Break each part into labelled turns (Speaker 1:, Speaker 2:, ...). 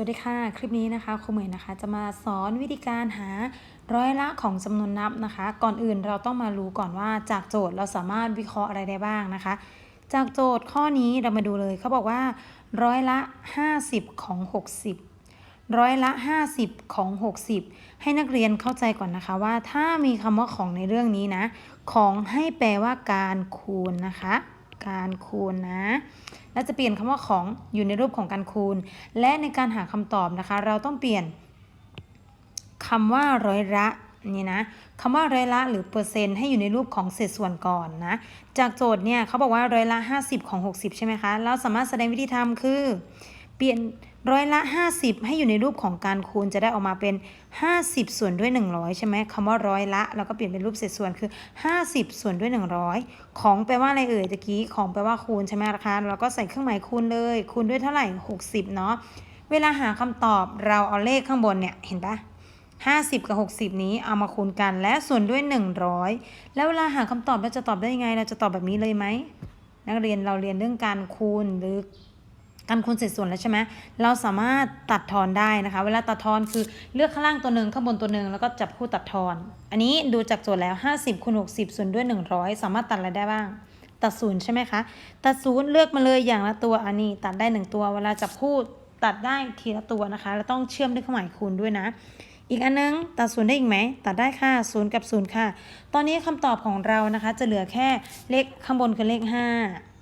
Speaker 1: วัสดีค่ะ คลิปนี้นะคะครูเหมยนะคะ จะมาสอนวิธีการหาร้อยละของจำนวนนับนะคะ ก่อนอื่นเราต้องมารู้ก่อนว่าจากโจทย์เราสามารถวิเคราะห์อะไรได้บ้างนะคะ จากโจทย์ข้อนี้เรามาดูเลยเขาบอกว่า ร้อยละ 50 ของ 60 ร้อยละ 50 ของ 60 ให้นักเรียนเข้าใจก่อนนะคะว่าถ้ามีคำว่าของในเรื่องนี้นะ ของให้แปลว่าการคูณนะคะ การคูณนะและจะเปลี่ยนคำว่าของอยู่ในรูปของการคูณ และในการหาคำตอบนะคะ เราต้องเปลี่ยนคำว่าร้อยละนี่นะคำว่าร้อยละหรือเปอร์เซ็นต์ให้อยู่ในรูปของเศษส่วนก่อนนะ จากโจทย์เนี่ยเขาบอกว่าร้อยละ 50 ของ 60 ใช่ไหมคะ เราสามารถแสดงวิธีทำคือ เปลี่ยน ร้อยละ 50 ให้อยู่ในรูปของการคูณจะได้ออกมาเป็น 50 ส่วนด้วย 100 ใช่ไหมคำว่าร้อยละเราก็เปลี่ยนเป็นรูปเศษส่วนคือ 50 ส่วนด้วย 100 ของแปลว่าอะไรเอ่ยตะกี้ของแปลว่าคูณใช่ไหมราคาเราก็ใส่เครื่องหมายคูณเลย คูณด้วยเท่าไหร่ 60 เนาะเวลาหาคำตอบเราเอาเลขข้างบนเนี่ยเห็นปะ50 กับ 60 นี้เอามาคูณกันและส่วนด้วย 100 แล้วเวลาหาคำตอบเราจะตอบได้ยังไง เราจะตอบแบบนี้เลยไหมนักเรียนเราเรียนเรื่องการคูณหรือ การคูณเศษส่วนแล้วใช่ไหมเราสามารถตัดทอนได้นะคะ เวลาตัดทอนคือเลือกข้างล่างตัวหนึ่งข้างบนตัวหนึ่งแล้วก็จับคู่ตัดทอน อันนี้ดูจากโจทย์แล้ว 50คูณ60 ส่วนด้วย 100 สามารถตัดอะไรได้บ้าง ตัดศูนย์ใช่ไหมคะ ตัดศูนย์เลือกมาเลยอย่างละตัวอันนี้ตัดได้ 1 ตัว เวลาจับคู่ตัดได้ทีละตัวนะคะ แล้วต้องเชื่อมด้วยเครื่องหมายคูณด้วยนะ อีกอันนึงตัดศูนย์ได้อีกไหม ตัดได้ค่ะศูนย์กับศูนย์ค่ะ ตอนนี้คำตอบของเรานะคะ จะเหลือแค่เลขข้างบนคือเลข5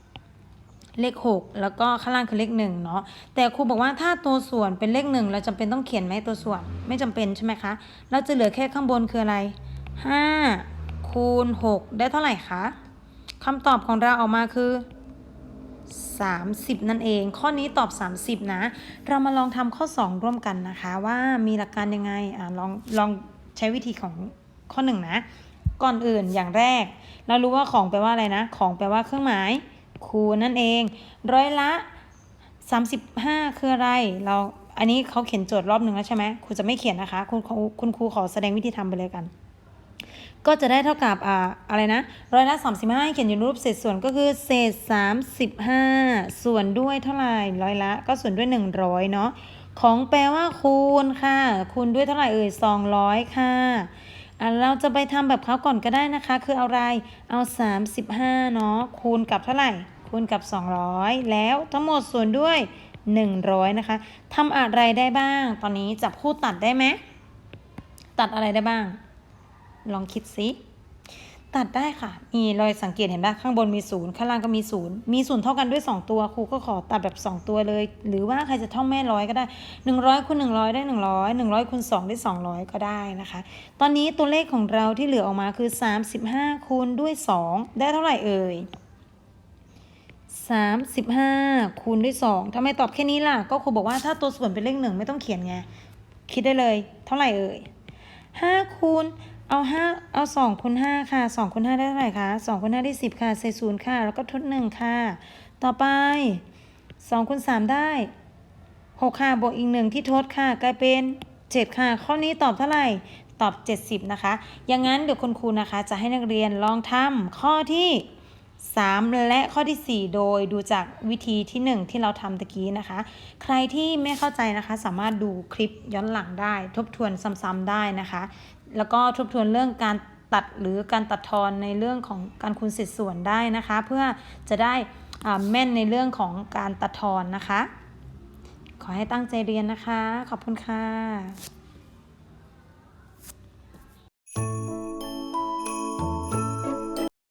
Speaker 1: เลข 6 แล้วก็ข้างล่างคือเลข1เนาะแต่ครูบอกว่าถ้าตัวส่วนเป็นเลข 1 เราจำเป็นต้องเขียนไหมตัวส่วนไม่จำเป็นใช่ไหมคะเราจะเหลือแค่ข้างบนคืออะไร 5 คูณ 6 ได้เท่าไหร่คะคำตอบของเราออกมาคือ 30 นั่นเอง ข้อนี้ตอบ 30 นะ เรามาลองทำข้อ 2 ร่วมกันนะคะ ว่ามีหลักการยังไงอ่าลองลองใช้วิธีของข้อ 1 นะ ก่อนอื่นอย่างแรก เรารู้ว่าของแปลว่าอะไรนะ ของแปลว่าเครื่องหมาย คูณนั่นเอง ร้อยละ 35 คืออะไร เราอันนี้เขาเขียนโจทย์รอบหนึ่งแล้วใช่ไหมครูจะไม่เขียนนะคะ คุณครูคุณครูขอแสดงวิธีทำไปเลยกัน ก็จะได้เท่ากับอ่าอะไรนะร้อยละ35ให้เขียนอยู่ในรูปเศษส่วนก็คือเศษ35ส่วนด้วยเท่าไหร่ร้อยละ ก็ส่วนด้วย100เนาะของแปลว่าคูณค่ะ คูณด้วยเท่าไหร่เอ่ย200ค่ะอะ เราจะไปทำแบบเขาก่อนก็ได้นะคะ คือเอาอะไร เอา 35 เนาะ คูณกับเท่าไหร่ คูณกับ 200 แล้วทั้งหมดส่วนด้วย 100 นะคะทำอะไรได้บ้าง ตอนนี้จับคู่ตัดได้ไหม ตัดอะไรได้บ้าง ลองคิดสิ ตัดได้ค่ะมีรอยสังเกตเห็นปะข้างบนมีศูนย์ข้างล่างก็มีศูนย์มีศูนย์เท่ากันด้วย 2 ตัวครูก็ขอตัดแบบ 2 ตัวเลย หรือว่าใครจะท่องแม่ร้อยก็ได้ 100คูณ100 ได้ 100 100คูณ2ได้ 200 ก็ได้นะคะ ตอนนี้ตัวเลขของเราที่เหลือออกมาคือ 35คูณด้วย 2 ได้เท่าไหร่เอ่ย35คูณด้วย2ทำไมตอบแค่นี้ล่ะ ก็ครูบอกว่าถ้าตัวส่วนเป็นเลขหนึ่งไม่ต้องเขียนไงคิดได้เลย เท่าไหร่เอ่ย5คูณ เอาห้าเอาสองคูณห้าค่ะสองคูณห้าได้เท่าไหร่คะสองคูณห้าได้สิบค่ะใส่ศูนย์ค่ะ แล้วก็ทดหนึ่งค่ะ ต่อไปสองคูณสามได้หกค่ะบวกอีกหนึ่งที่ทดค่ะกลายเป็นเจ็ดค่ะ ข้อนี้ตอบเท่าไหร่ตอบ 70 นะคะ อย่างนั้นเดี๋ยวคุณครูนะคะ จะให้นักเรียนลองทำข้อที่ 3 และข้อที่ 4 โดยดูจากวิธีที่ 1 ที่เราทำตะกี้นะคะ ใครที่ไม่เข้าใจนะคะ สามารถดูคลิปย้อนหลังได้ ทบทวนซ้ำๆได้นะคะ แล้วก็ทบทวนเรื่องการตัดหรือการตัดทอนในเรื่องของการคูณเศษส่วนได้นะคะ เพื่อจะได้แม่นในเรื่องของการตัดทอนนะคะ ขอให้ตั้งใจเรียนนะคะ ขอบคุณค่ะ